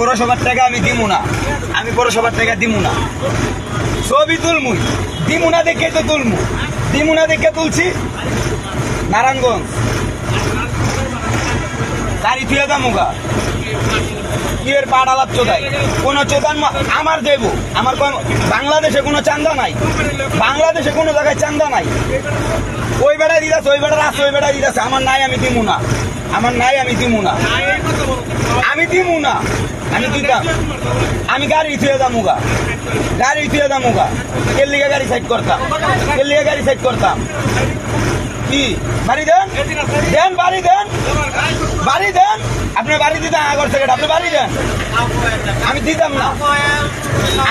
পৌরসভার টাকা আমি দিমু না। আমি পৌরসভার টাকা দিমু না। ছবি তুলমুই। দিমু না দেখে তো তুলমু। দিমু না দেখে তুলছি। নারায়ণগঞ্জ। গাড়ি থুয়ে দামুগা বিয়ের পাড়ালাপ চোদাই কোন চোদান আমার দেব। আমার বাংলাদেশে কোনো চান্দা নাই। বাংলাদেশে কোনো জায়গায় চান্দা নাই। ওই বেড়ায় দিদাস ওই বেড়ার আছে, ওই বেড়ায় দিদাস আমার নাই, আমি দিমু না। আমার নাই, আমি দিমু না। আমি দিমু না। আমি দিতাম আমি গাড়ি থুয়ে দামুগা গাড়ি থুয়ে দামুগা কেল্লিগা গাড়ি সাইড করতাম। কেল্লিগা গাড়ি সাইড করতাম। কি? বাড়ি দেন? দেন, বাড়ি দেন। বাড়ি দেন। আপনি বাড়ি দিতেন আগর থেকে আপনি বাড়ি দেন। আমি দিতাম না।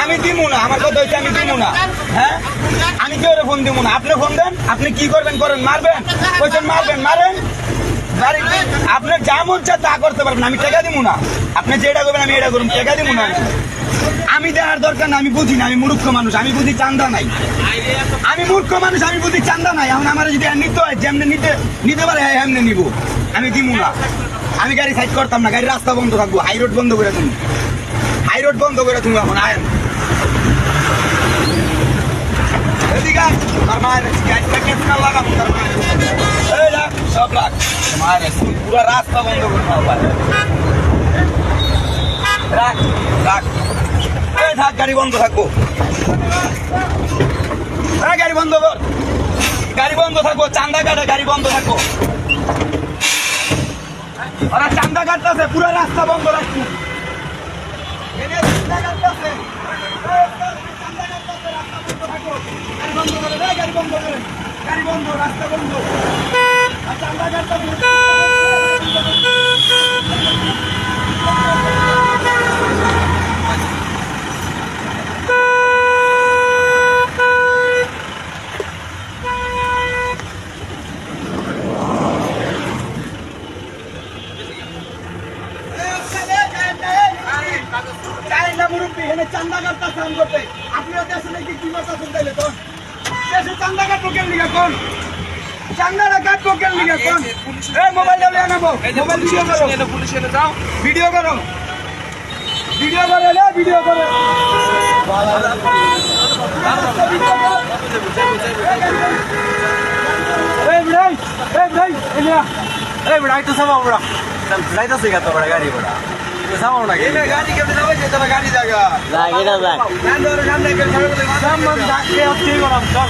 আমি দিব না। আমার কথা হচ্ছে আমি দিব না। হ্যাঁ? আমি কেউ ফোন দিব না? আপনি ফোন দেন। আপনি কি করবেন, করেন, মারবেন? কইছেন, মারবেন, মারেন? আপনার যা মন চায় তা করতে পারবেন। আমি টাকা দিব না। আপনি যেটা করবেন, আমি এটা করুন। টাকা দিব না আমি। দেওয়ার দরকার না, আমি বুঝি না, আমি মূর্খ মানুষ, আমি বুঝি চান্দা নাই। আমি মূর্খ মানুষ, আমি বুঝি চান্দা নাই। এখন আমার যদি নিতে হয়, যেমনি নিতে নিতে পারে হ্যাঁ এমনি নিব। আমি দিব না। আমি গাড়ি সাইড করতাম না গাড়ি রাস্তা বন্ধ থাকব হাই রোড বন্ধ করে তুমি হাই রোড বন্ধ করে তুমি এখন এদিকে আয়। তার মায়ের গাড়িটা কেস লাগাবো, তার মায়ের। সব রাখ মায়ের পুরো রাস্তা বন্ধ করে দাও ভাই। রাখ রাখ। এই থাক গাড়ি বন্ধ থাকব। এই গাড়ি বন্ধ কর। গাড়ি বন্ধ থাকব চান্দা কাটে গাড়ি বন্ধ থাকব। ওরা চান্দা কাটতেছে পুরো রাস্তা বন্ধ রাখছি। গাড়ি বন্ধ, রাস্তা বন্ধ। চান্দা এখানে কাটতাছে আম করতে। আপনিও দেশে নাকি কি করতাছেন তাইলে কোন? দেশে চান্দা কাটবো কেন লিগা চান্দাটা কাটবো কেন লিগা কোন? এই মোবাইলটা লইয়া নামো। মোবাইল ভিডিও করো। ভিডিও করো। ভিডিও করো রে, ভিডিও করো। এই ভাই এই ভাই এই না এই ভাই তো সামাও বড়া যাইতাছে গা তো বড়া গাড়ি বড়া সামাও না এনে গাড়ি কেমনে যাবে? গাড়ি জায়গা। সামান হচ্ছে গরম চল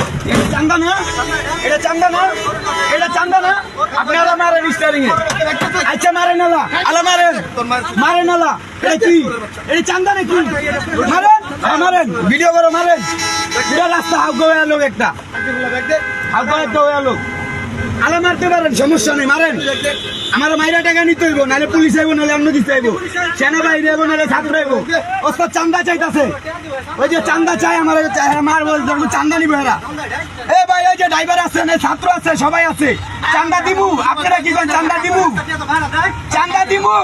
এটা চান্দা না এটা চান্দা না এটা চান্দা না। আপনারা মারেন স্টারিং এ। আচ্ছা মারেন নালা আলা মারেন। মারেন নালা এটা কি? এটা চান্দা নাকি? মারেন? হ্যাঁ, মারেন। ভিডিও করো মারেন। পুরো রাস্তা হাউকা হয়ে লোক একটা। হাউকা একটা লোক। আলা মারতে পারেন, সমস্যা নেই, মারেন। আমার মাইরা টাকা নিতে হইব, নাহলে পুলিশ আইব, নাহলে অন্য দিতে আইব। সেনাবাহিনী আইব, নাহলে ছাত্র আইব। ওস্তাদ, চান্দা চাইতাছে। ওই যে চান্দা চাই, আমার মার বল চান্দা নিব এরা এ ভাই ওই যে ড্রাইভার আছে না ছাত্র আছে, সবাই আছে। চান্দা দিমু, আপনারা কি করেন? চান্দা দিমু। চান্দা দিমু।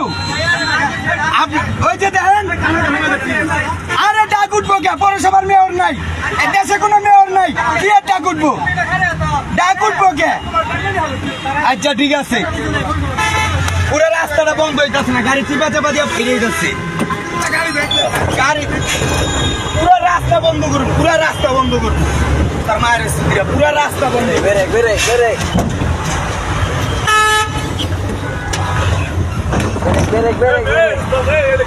ওই যে দেখেন কে পৌরসভার মেয়র নাই দেশে কোনো মেয়র নাই, কি ডাক উঠবো? ডাক উঠবো কে? আচ্ছা ঠিক আছে। পুরো রাস্তাটা বন্ধ হইতেছে না, গাড়ি চিপা চাপা দিয়ে ফিরে যাচ্ছে গাড়ি পুরো রাস্তা বন্ধ করুন, পুরো রাস্তা বন্ধ করুন। তার মায়ের পুরো রাস্তা বন্ধ বেরে বেরে বেরে বেরে বেরে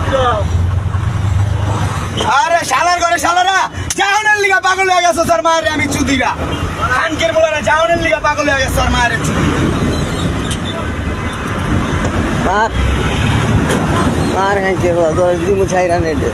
জাহানের লিগা পাগল হয়ে গেছে স্যার, মায়ের আমি চুদিরা। খানকের বলারা জাহানের লিগা পাগল হয়ে গেছে স্যার, মায়ের চুদি। মার। মার কে দশ দিন মুছাই রান এটা